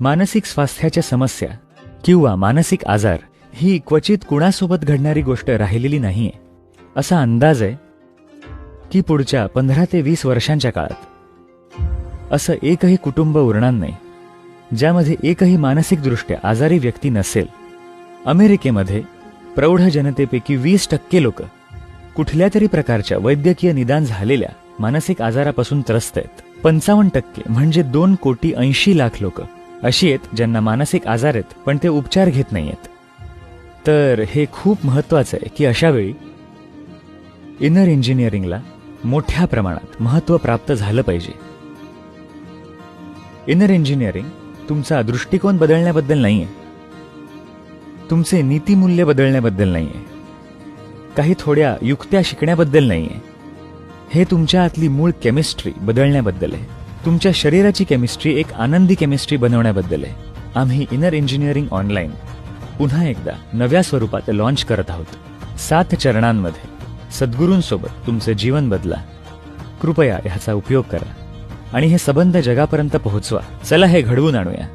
मानसिक स्वास्थ्याच्या समस्या किंवा मानसिक आजार ही क्वचित कुणासोबत घडणारी गोष्ट राहिलेली नाहीये. असा अंदाज आहे की पुढच्या पंधरा ते वीस वर्षांच्या काळात. असं एकही कुटुंब उरणार नाही ज्यामध्ये एकही मानसिकदृष्ट्या आजारी व्यक्ती नसेल. अमेरिकेमध्ये प्रौढ जनतेपैकी वीस टक्के लोक कुठल्या तरी प्रकारच्या वैद्यकीय निदान झालेल्या मानसिक आजारापासून त्रस्त आहेत. पंचावन्न टक्के म्हणजे दोन कोटी ऐंशी लाख लोक. अशी आहेत ज्यांना मानसिक आजार आहेत पण ते उपचार घेत नाहीयेत. तर हे खूप महत्वाचं आहे की अशा वेळी इनर इंजिनिअरिंगला मोठ्या प्रमाणात महत्त्व प्राप्त झालं पाहिजे. इनर इंजिनिअरिंग तुमचा दृष्टिकोन बदलण्याबद्दल नाहीये. तुमचे नीतिमूल्य बदलण्याबद्दल नाहीये. काही थोड्या युक्त्या शिकण्याबद्दल नाहीये. हे तुमच्या आतली मूळ केमिस्ट्री बदलण्याबद्दल आहे. तुमच्या शरीराची केमिस्ट्री एक आनंदी केमिस्ट्री बनवण्याबद्दल आहे. आम्ही इनर इंजिनिअरिंग ऑनलाईन पुन्हा एकदा नव्या स्वरूपात लॉन्च करत आहोत. सात चरणांमध्ये. सद्गुरूंसोबत तुमचे जीवन बदला. कृपया ह्याचा उपयोग करा. आणि हे सबंध जगापर्यंत पोहोचवा. चला हे घडवून आणूया.